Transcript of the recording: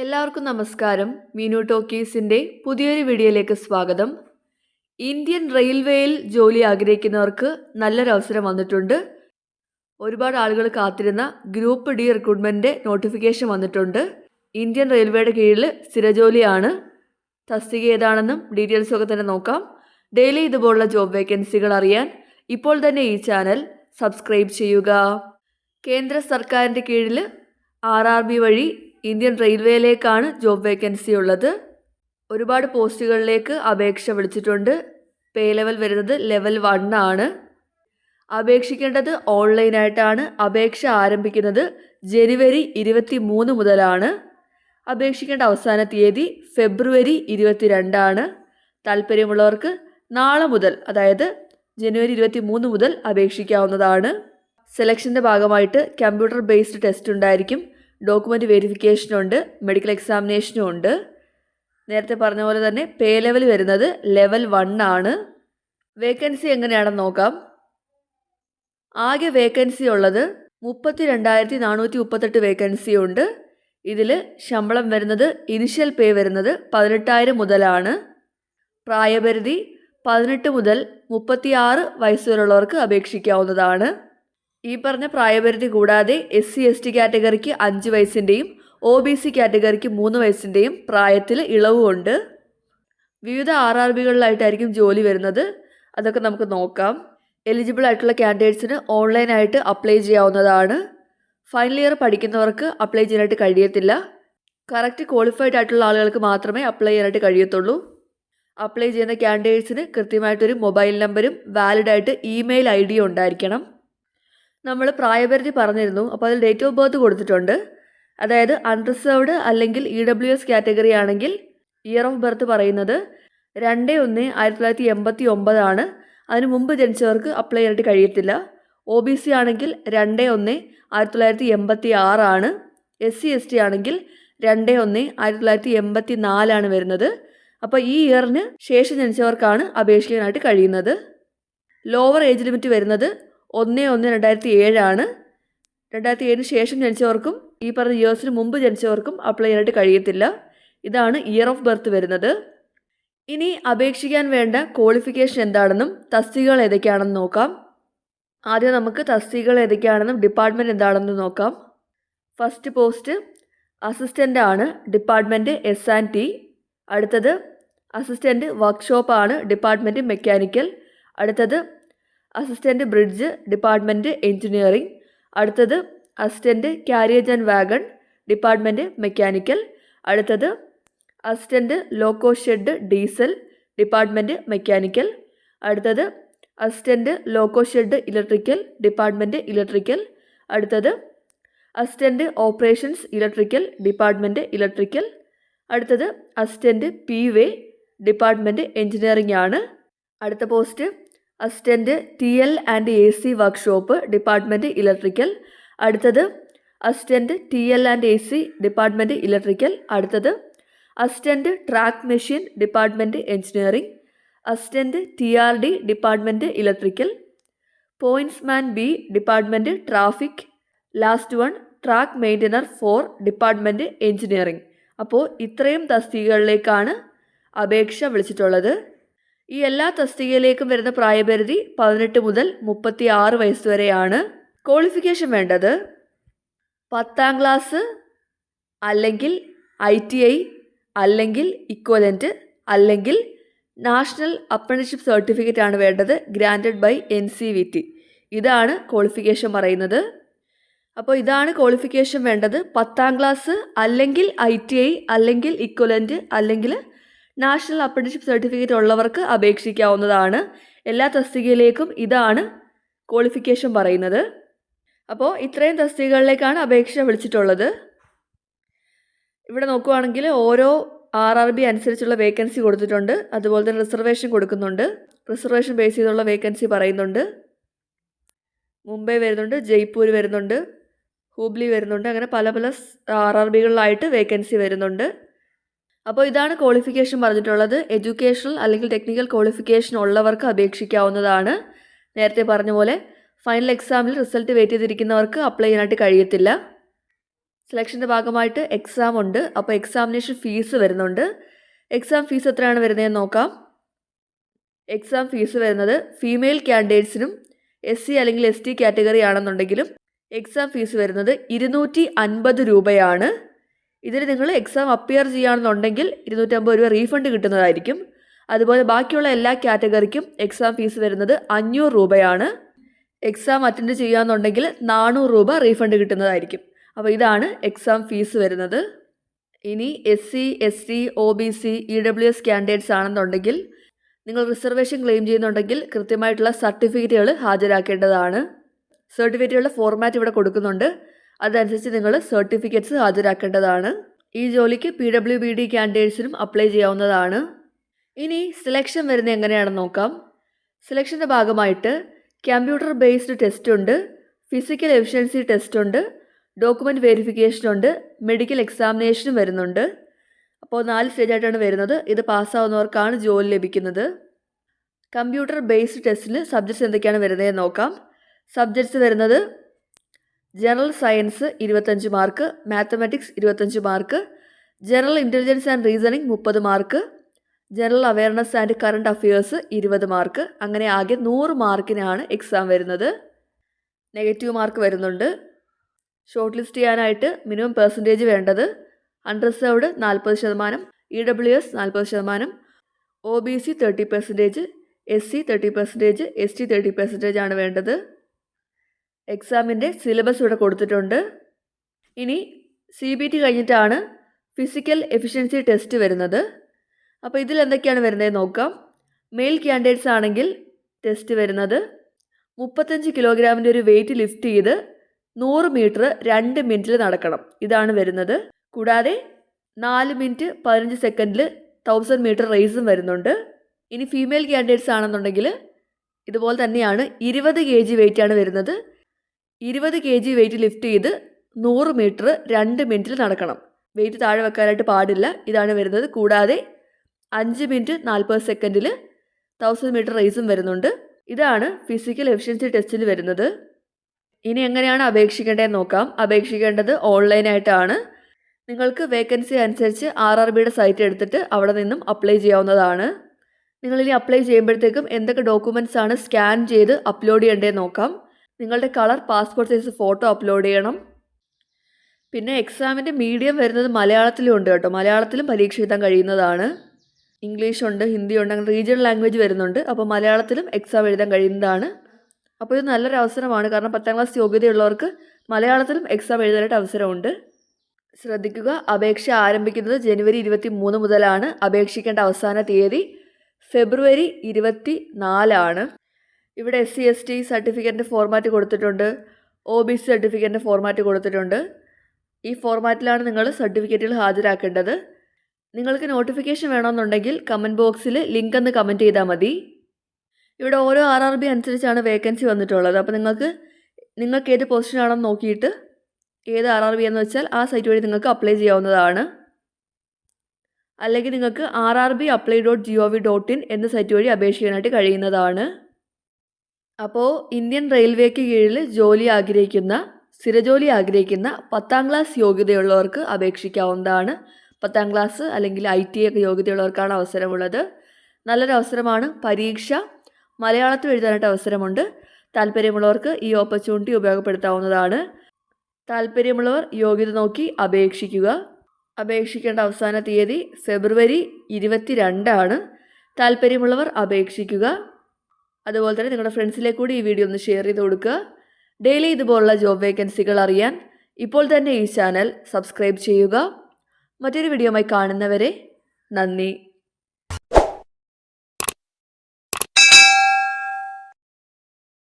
എല്ലാവർക്കും നമസ്കാരം. മീനു ടോക്കീസിന്റെ പുതിയൊരു വീഡിയോയിലേക്ക് സ്വാഗതം. ഇന്ത്യൻ റെയിൽവേയിൽ ജോലി ആഗ്രഹിക്കുന്നവർക്ക് നല്ലൊരവസരം വന്നിട്ടുണ്ട്. ഒരുപാട് ആളുകൾ കാത്തിരുന്ന ഗ്രൂപ്പ് ഡി റിക്രൂട്ട്മെന്റ് നോട്ടിഫിക്കേഷൻ വന്നിട്ടുണ്ട്. ഇന്ത്യൻ റെയിൽവേയുടെ കീഴിൽ സ്ഥിരജോലിയാണ്. തസ്തിക ഏതാണെന്നും ഡീറ്റെയിൽസ് ഒക്കെ തന്നെ നോക്കാം. ഡെയിലി ഇതുപോലുള്ള ജോബ് വേക്കൻസികൾ അറിയാൻ ഇപ്പോൾ തന്നെ ഈ ചാനൽ സബ്സ്ക്രൈബ് ചെയ്യുക. കേന്ദ്ര സർക്കാരിന്റെ കീഴിൽ ആർ ആർ ബി വഴി ഇന്ത്യൻ റെയിൽവേയിലേക്കാണ് ജോബ് വേക്കൻസി ഉള്ളത്. ഒരുപാട് പോസ്റ്റുകളിലേക്ക് അപേക്ഷ വിളിച്ചിട്ടുണ്ട്. പേ ലെവൽ വരുന്നത് ലെവൽ വൺ ആണ്. അപേക്ഷിക്കേണ്ടത് ഓൺലൈനായിട്ടാണ്. അപേക്ഷ ആരംഭിക്കുന്നത് ജനുവരി ഇരുപത്തി മൂന്ന് മുതലാണ്. അപേക്ഷിക്കേണ്ട അവസാന തീയതി ഫെബ്രുവരി ഇരുപത്തിരണ്ടാണ് താല്പര്യമുള്ളവർക്ക് നാളെ മുതൽ അതായത് ജനുവരി ഇരുപത്തി മൂന്ന് മുതൽ അപേക്ഷിക്കാവുന്നതാണ്. സെലക്ഷന്റെ ഭാഗമായിട്ട് കമ്പ്യൂട്ടർ ബേസ്ഡ് ടെസ്റ്റ് ഉണ്ടായിരിക്കും. ഡോക്യുമെന്റ് വെരിഫിക്കേഷനുണ്ട് മെഡിക്കൽ എക്സാമിനേഷനും ഉണ്ട്. നേരത്തെ പറഞ്ഞ പോലെ തന്നെ പേ ലെവൽ വരുന്നത് ലെവൽ വൺ ആണ്. വേക്കൻസി എങ്ങനെയാണെന്ന് നോക്കാം. ആകെ വേക്കൻസി ഉള്ളത് മുപ്പത്തി രണ്ടായിരത്തി നാനൂറ്റി മുപ്പത്തെട്ട് വേക്കൻസി ഉണ്ട്. ഇതിൽ ശമ്പളം വരുന്നത് ഇനിഷ്യൽ പേ വരുന്നത് പതിനെട്ടായിരം മുതലാണ്. പ്രായപരിധി പതിനെട്ട് മുതൽ മുപ്പത്തിയാറ് വയസ്സ് വരെയുള്ളവർക്ക് അപേക്ഷിക്കാവുന്നതാണ്. ഈ പറഞ്ഞ പ്രായപരിധി കൂടാതെ എസ് സി എസ് ടി കാറ്റഗറിക്ക് അഞ്ച് വയസ്സിന്റെയും ഒ ബി സി കാറ്റഗറിക്ക് മൂന്ന് വയസ്സിന്റെയും പ്രായത്തിൽ ഇളവുമുണ്ട് വിവിധ ആർ ആർ ബികളിലായിട്ടായിരിക്കും ജോലി വരുന്നത്. അതൊക്കെ നമുക്ക് നോക്കാം. എലിജിബിൾ ആയിട്ടുള്ള ക്യാൻഡിഡേറ്റ്സിന് ഓൺലൈനായിട്ട് അപ്ലൈ ചെയ്യാവുന്നതാണ്. ഫൈനൽ ഇയർ പഠിക്കുന്നവർക്ക് അപ്ലൈ ചെയ്യാനായിട്ട് കഴിയത്തില്ല. കറക്റ്റ് ക്വാളിഫൈഡ് ആയിട്ടുള്ള ആളുകൾക്ക് മാത്രമേ അപ്ലൈ ചെയ്യാനായിട്ട് കഴിയത്തുള്ളൂ. അപ്ലൈ ചെയ്യുന്ന ക്യാൻഡിഡേറ്റ്സിന് കൃത്യമായിട്ടൊരു മൊബൈൽ നമ്പരും വാലിഡായിട്ട് ഇമെയിൽ ഐ ഡിയും ഉണ്ടായിരിക്കണം. നമ്മൾ പ്രായപരിധി പറഞ്ഞിരുന്നു. അപ്പോൾ അതിൽ ഡേറ്റ് ഓഫ് ബർത്ത് കൊടുത്തിട്ടുണ്ട്. അതായത് അൺറിസർവ്ഡ് അല്ലെങ്കിൽ ഇ ഡബ്ല്യു എസ് കാറ്റഗറി ആണെങ്കിൽ ഇയർ ഓഫ് ബർത്ത് പറയുന്നത് രണ്ട് ഒന്ന് ആയിരത്തി തൊള്ളായിരത്തി എൺപത്തി ഒമ്പതാണ് അതിന് മുമ്പ് ജനിച്ചവർക്ക് അപ്ലൈ ചെയ്യാനായിട്ട് കഴിയത്തില്ല. ഒ ബി സി ആണെങ്കിൽ രണ്ട് ഒന്ന് ആയിരത്തി തൊള്ളായിരത്തി എൺപത്തി ആറാണ് എസ് സി എസ് ടി ആണെങ്കിൽ രണ്ട് ഒന്ന് ആയിരത്തി തൊള്ളായിരത്തി എൺപത്തി നാലാണ് വരുന്നത്. അപ്പോൾ ഈ ഇയറിന് ശേഷം ജനിച്ചവർക്കാണ് അപേക്ഷിക്കാനായിട്ട് കഴിയുന്നത്. ലോവർ ഏജ് ലിമിറ്റ് വരുന്നത് ഒന്ന് ഒന്ന് രണ്ടായിരത്തി ഏഴാണ് രണ്ടായിരത്തി ഏഴിന് ശേഷം ജനിച്ചവർക്കും ഈ പറഞ്ഞ ഇയേഴ്സിന് മുമ്പ് ജനിച്ചവർക്കും അപ്ലൈ ചെയ്യാനായിട്ട് കഴിയത്തില്ല. ഇതാണ് ഇയർ ഓഫ് ബർത്ത് വരുന്നത്. ഇനി അപേക്ഷിക്കാൻ വേണ്ട ക്വാളിഫിക്കേഷൻ എന്താണെന്നും തസ്തികകൾ ഏതൊക്കെയാണെന്ന് നോക്കാം. ആദ്യം നമുക്ക് തസ്തികകൾ ഏതൊക്കെയാണെന്നും ഡിപ്പാർട്ട്മെന്റ് എന്താണെന്നും നോക്കാം. ഫസ്റ്റ് പോസ്റ്റ് അസിസ്റ്റന്റ് ആണ് ഡിപ്പാർട്ട്മെന്റ് എസ് ആൻഡ് ടി അടുത്തത് അസിസ്റ്റന്റ് വർക്ക്ഷോപ്പാണ് ഡിപ്പാർട്ട്മെന്റ് മെക്കാനിക്കൽ അടുത്തത് അസിസ്റ്റന്റ് ബ്രിഡ്ജ് ഡിപ്പാർട്ട്മെന്റ് എഞ്ചിനീയറിംഗ് അടുത്തത് assistant carriage and wagon department mechanical അടുത്തത് assistant loco shed diesel department mechanical അടുത്തത് assistant loco shed electrical department electrical അടുത്തത് assistant operations electrical department electrical അടുത്തത് assistant P way department engineering ആണ്. അടുത്ത post assistant T L and A C workshop department electrical അടുത്തത് assistant T L and A C department electrical അടുത്തത് assistant track machine department engineering assistant T R D department electrical pointsman B department traffic last one track maintainer four department engineering അപ്പോൾ ഇത്രയും തസ്തികകളിലേക്കാണ് അപേക്ഷ വിളിച്ചിട്ടുള്ളത്. ഈ എല്ലാ തസ്തികയിലേക്കും വരുന്ന പ്രായപരിധി പതിനെട്ട് മുതൽ മുപ്പത്തി ആറ് വയസ്സ് വരെയാണ്. ക്വാളിഫിക്കേഷൻ വേണ്ടത് പത്താം ക്ലാസ് അല്ലെങ്കിൽ ഐ ടി ഐ അല്ലെങ്കിൽ ഇക്വലന്റ് അല്ലെങ്കിൽ നാഷണൽ അപ്രന്റിഷിപ്പ് സർട്ടിഫിക്കറ്റ് ആണ് വേണ്ടത് granted by N C V T ഇതാണ് ക്വാളിഫിക്കേഷൻ പറയുന്നത്. അപ്പോൾ ഇതാണ് ക്വാളിഫിക്കേഷൻ വേണ്ടത് പത്താം ക്ലാസ് അല്ലെങ്കിൽ ഐ ടി ഐ അല്ലെങ്കിൽ ഇക്വലന്റ് അല്ലെങ്കിൽ നാഷണൽ അപ്രന്റീഷിപ്പ് സർട്ടിഫിക്കറ്റ് ഉള്ളവർക്ക് അപേക്ഷിക്കാവുന്നതാണ്. എല്ലാ തസ്തികയിലേക്കും ഇതാണ് ക്വാളിഫിക്കേഷൻ പറയുന്നത്. അപ്പോൾ ഇത്രയും തസ്തികകളിലേക്കാണ് അപേക്ഷ വിളിച്ചിട്ടുള്ളത്. ഇവിടെ നോക്കുവാണെങ്കിൽ ഓരോ ആർ ആർ ബി അനുസരിച്ചുള്ള വേക്കൻസി കൊടുത്തിട്ടുണ്ട്. അതുപോലെ തന്നെ റിസർവേഷൻ കൊടുക്കുന്നുണ്ട്. റിസർവേഷൻ ബേസ് ചെയ്തുള്ള വേക്കൻസി പറയുന്നുണ്ട്. മുംബൈ വരുന്നുണ്ട് ജയ്പൂർ വരുന്നുണ്ട് ഹൂബ്ലി വരുന്നുണ്ട്. അങ്ങനെ പല പല ആർ ആർ ബികളിലായിട്ട് വേക്കൻസി വരുന്നുണ്ട്. അപ്പോൾ ഇതാണ് ക്വാളിഫിക്കേഷൻ പറഞ്ഞിട്ടുള്ളത്. എഡ്യൂക്കേഷണൽ അല്ലെങ്കിൽ ടെക്നിക്കൽ ക്വാളിഫിക്കേഷൻ ഉള്ളവർക്ക് അപേക്ഷിക്കാവുന്നതാണ്. നേരത്തെ പറഞ്ഞ പോലെ ഫൈനൽ എക്സാമിൽ റിസൾട്ട് വെയിറ്റ് ചെയ്തിരിക്കുന്നവർക്ക് അപ്ലൈ ചെയ്യാനായിട്ട് കഴിയത്തില്ല. സെലക്ഷന്റെ ഭാഗമായിട്ട് എക്സാം ഉണ്ട്. അപ്പോൾ എക്സാമിനേഷൻ ഫീസ് വരുന്നുണ്ട്. എക്സാം ഫീസ് എത്രയാണ് വരുന്നതെന്ന് നോക്കാം. എക്സാം ഫീസ് വരുന്നത് ഫീമെയിൽ ക്യാൻഡിഡേറ്റ്സിനും എസ് സി അല്ലെങ്കിൽ എസ് ടി കാറ്റഗറി ആണെന്നുണ്ടെങ്കിലും എക്സാം ഫീസ് വരുന്നത് ഇരുന്നൂറ്റി അൻപത് രൂപയാണ്. ഇതിൽ നിങ്ങൾ എക്സാം അപ്പിയർ ചെയ്യുകയാണെന്നുണ്ടെങ്കിൽ ഇരുന്നൂറ്റമ്പത് രൂപ റീഫണ്ട് കിട്ടുന്നതായിരിക്കും. അതുപോലെ ബാക്കിയുള്ള എല്ലാ കാറ്റഗറിക്കും എക്സാം ഫീസ് വരുന്നത് അഞ്ഞൂറ് രൂപയാണ്. എക്സാം അറ്റൻഡ് ചെയ്യുകയാണെന്നുണ്ടെങ്കിൽ നാനൂറ് രൂപ റീഫണ്ട് കിട്ടുന്നതായിരിക്കും. അപ്പോൾ ഇതാണ് എക്സാം ഫീസ് വരുന്നത്. ഇനി S C S T O B C E W S candidates ആണെന്നുണ്ടെങ്കിൽ നിങ്ങൾ റിസർവേഷൻ ക്ലെയിം ചെയ്യുന്നുണ്ടെങ്കിൽ കൃത്യമായിട്ടുള്ള സർട്ടിഫിക്കറ്റുകൾ ഹാജരാക്കേണ്ടതാണ്. സർട്ടിഫിക്കറ്റുകളുടെ ഫോർമാറ്റ് ഇവിടെ കൊടുക്കുന്നുണ്ട്. അതനുസരിച്ച് നിങ്ങൾ സർട്ടിഫിക്കറ്റ്സ് ഹാജരാക്കേണ്ടതാണ്. ഈ ജോലിക്ക് പി ഡബ്ല്യു ബി ഡി ക്യാൻഡിഡേറ്റ്സിനും അപ്ലൈ ചെയ്യാവുന്നതാണ്. ഇനി സെലക്ഷൻ വരുന്നത് എങ്ങനെയാണെന്ന് നോക്കാം. സെലക്ഷന്റെ ഭാഗമായിട്ട് കമ്പ്യൂട്ടർ ബേസ്ഡ് ടെസ്റ്റ് ഉണ്ട് ഫിസിക്കൽ എഫിഷ്യൻസി ടെസ്റ്റ് ഉണ്ട് ഡോക്യുമെന്റ് വെരിഫിക്കേഷൻ ഉണ്ട് മെഡിക്കൽ എക്സാമിനേഷനും വരുന്നുണ്ട്. അപ്പോൾ നാല് സ്റ്റേജായിട്ടാണ് വരുന്നത്. ഇത് പാസ്സാവുന്നവർക്കാണ് ജോലി ലഭിക്കുന്നത്. കമ്പ്യൂട്ടർ ബേസ്ഡ് ടെസ്റ്റിൽ സബ്ജക്ട്സ് എന്തൊക്കെയാണ് വരുന്നതെന്ന് നോക്കാം. സബ്ജക്ട്സ് വരുന്നത് ജനറൽ സയൻസ് ഇരുപത്തഞ്ച് മാർക്ക് മാത്തമാറ്റിക്സ് ഇരുപത്തഞ്ച് mark general intelligence and reasoning മുപ്പത് mark general awareness and current affairs ഇരുപത് മാർക്ക്. അങ്ങനെ ആകെ നൂറ് മാർക്കിനാണ് എക്സാം വരുന്നത്. നെഗറ്റീവ് മാർക്ക് വരുന്നുണ്ട്. ഷോർട്ട് ലിസ്റ്റ് ചെയ്യാനായിട്ട് മിനിമം പെർസെന്റേജ് വേണ്ടത് അൺറിസർവ്ഡ് നാൽപ്പത് ശതമാനം ഇ ഡബ്ല്യു എസ് നാൽപ്പത് ശതമാനം O B C thirty percentage S C thirty percentage S T thirty percentage ആണ് വേണ്ടത്. എക്സാമിന്റെ സിലബസ് ഇവിടെ കൊടുത്തിട്ടുണ്ട്. ഇനി സി ബി ടി കഴിഞ്ഞിട്ടാണ് ഫിസിക്കൽ എഫിഷ്യൻസി ടെസ്റ്റ് വരുന്നത്. അപ്പോൾ ഇതിൽ എന്തൊക്കെയാണ് വരുന്നത് നോക്കാം. മെയിൽ ക്യാൻഡിഡേറ്റ്സ് ആണെങ്കിൽ ടെസ്റ്റ് വരുന്നത് മുപ്പത്തഞ്ച് കിലോഗ്രാമിന്റെ ഒരു വെയിറ്റ് ലിഫ്റ്റ് ചെയ്ത് നൂറ് മീറ്റർ രണ്ട് മിനിറ്റിൽ നടക്കണം. ഇതാണ് വരുന്നത്. കൂടാതെ നാല് മിനിറ്റ് പതിനഞ്ച് സെക്കൻഡിൽ തൗസൻഡ് മീറ്റർ റേസും വരുന്നുണ്ട്. ഇനി ഫീമെയിൽ ക്യാൻഡിഡേറ്റ്സ് ആണെന്നുണ്ടെങ്കിൽ ഇതുപോലെ തന്നെയാണ് ഇരുപത് കെ ജി വെയിറ്റാണ് വരുന്നത്. ഇരുപത് കെ ജി വെയിറ്റ് ലിഫ്റ്റ് ചെയ്ത് നൂറ് മീറ്റർ രണ്ട് മിനിറ്റിൽ നടക്കണം. വെയിറ്റ് താഴെ വെക്കാനായിട്ട് പാടില്ല. ഇതാണ് വരുന്നത്. കൂടാതെ അഞ്ച് മിനിറ്റ് നാൽപ്പത് സെക്കൻഡിൽ തൗസൻഡ് മീറ്റർ റേസും വരുന്നുണ്ട്. ഇതാണ് ഫിസിക്കൽ എഫിഷ്യൻസി ടെസ്റ്റിൽ വരുന്നത്. ഇനി എങ്ങനെയാണ് അപേക്ഷിക്കേണ്ടതെന്ന് നോക്കാം. അപേക്ഷിക്കേണ്ടത് ഓൺലൈനായിട്ടാണ് നിങ്ങൾക്ക് വേക്കൻസി അനുസരിച്ച് ആർ ആർ ബിയുടെ സൈറ്റ് എടുത്തിട്ട് അവിടെ നിന്നും അപ്ലൈ ചെയ്യാവുന്നതാണ്. നിങ്ങളിനി അപ്ലൈ ചെയ്യുമ്പോഴത്തേക്കും എന്തൊക്കെ ഡോക്യുമെന്റ്സ് ആണ് സ്കാൻ ചെയ്ത് അപ്ലോഡ് ചെയ്യേണ്ടതെന്ന് നോക്കാം. നിങ്ങളുടെ colour passport size photo upload ചെയ്യണം. പിന്നെ എക്സാമിന്റെ മീഡിയം വരുന്നത് മലയാളത്തിലും ഉണ്ട് കേട്ടോ. മലയാളത്തിലും പരീക്ഷ എഴുതാൻ കഴിയുന്നതാണ്. ഇംഗ്ലീഷ് ഉണ്ട് ഹിന്ദി ഉണ്ട് അങ്ങനെ റീജിയണൽ ലാംഗ്വേജ് വരുന്നുണ്ട്. അപ്പോൾ മലയാളത്തിലും എക്സാം എഴുതാൻ കഴിയുന്നതാണ്. അപ്പോൾ ഇത് നല്ലൊരു അവസരമാണ്. കാരണം പത്താം ക്ലാസ് യോഗ്യതയുള്ളവർക്ക് മലയാളത്തിലും എക്സാം എഴുതാനായിട്ട് അവസരമുണ്ട്. ശ്രദ്ധിക്കുക. അപേക്ഷ ആരംഭിക്കുന്നത് ജനുവരി ഇരുപത്തി മൂന്ന് മുതലാണ്. അപേക്ഷിക്കേണ്ട അവസാന തീയതി ഫെബ്രുവരി ഇരുപത്തി നാലാണ് ഇവിടെ എസ് സി എസ് ടി സർട്ടിഫിക്കറ്റിന്റെ ഫോർമാറ്റ് കൊടുത്തിട്ടുണ്ട് ഒ ബി സി സർട്ടിഫിക്കറ്റിന്റെ ഫോർമാറ്റ് കൊടുത്തിട്ടുണ്ട്. ഈ ഫോർമാറ്റിലാണ് നിങ്ങൾ സർട്ടിഫിക്കറ്റുകൾ ഹാജരാക്കേണ്ടത്. നിങ്ങൾക്ക് നോട്ടിഫിക്കേഷൻ വേണമെന്നുണ്ടെങ്കിൽ കമന്റ് ബോക്സിൽ ലിങ്ക് ഒന്ന് കമന്റ് ചെയ്താൽ മതി. ഇവിടെ ഓരോ ആർ ആർ ബി അനുസരിച്ചാണ് വേക്കൻസി വന്നിട്ടുള്ളത്. അപ്പോൾ നിങ്ങൾക്ക് നിങ്ങൾക്ക് ഏത് പൊസിഷനാണെന്ന് നോക്കിയിട്ട് ഏത് ആർ ആർ ബി എന്ന് വെച്ചാൽ ആ സൈറ്റ് വഴി നിങ്ങൾക്ക് അപ്ലൈ ചെയ്യാവുന്നതാണ്. അല്ലെങ്കിൽ നിങ്ങൾക്ക് R R B apply dot G O V dot in എന്ന സൈറ്റ് വഴി അപേക്ഷിക്കാനായിട്ട് കഴിയുന്നതാണ്. അപ്പോൾ ഇന്ത്യൻ റെയിൽവേക്ക് കീഴിൽ ജോലി ആഗ്രഹിക്കുന്ന സ്ഥിരജോലി ആഗ്രഹിക്കുന്ന പത്താം ക്ലാസ് യോഗ്യതയുള്ളവർക്ക് അപേക്ഷിക്കാവുന്നതാണ്. പത്താം ക്ലാസ് അല്ലെങ്കിൽ ഐ ടി ഒക്കെ യോഗ്യതയുള്ളവർക്കാണ് അവസരമുള്ളത്. നല്ലൊരു അവസരമാണ് പരീക്ഷ. മലയാളത്തിൽ എഴുതാനായിട്ട് അവസരമുണ്ട്. താല്പര്യമുള്ളവർക്ക് ഈ ഓപ്പർച്യൂണിറ്റി ഉപയോഗപ്പെടുത്താവുന്നതാണ്. താല്പര്യമുള്ളവർ യോഗ്യത നോക്കി അപേക്ഷിക്കുക. അപേക്ഷിക്കേണ്ട അവസാന തീയതി ഫെബ്രുവരി ഇരുപത്തി രണ്ടാണ് താല്പര്യമുള്ളവർ അപേക്ഷിക്കുക. അതുപോലെ തന്നെ നിങ്ങളുടെ ഫ്രണ്ട്സിലേക്ക് കൂടി ഈ വീഡിയോ ഒന്ന് ഷെയർ ചെയ്ത് കൊടുക്കുക. ഡെയിലി ഇതുപോലുള്ള ജോബ് വേക്കൻസികൾ അറിയാൻ ഇപ്പോൾ തന്നെ ഈ ചാനൽ സബ്സ്ക്രൈബ് ചെയ്യുക. മറ്റൊരു വീഡിയോയുമായി കാണുന്നവരെ നന്ദി.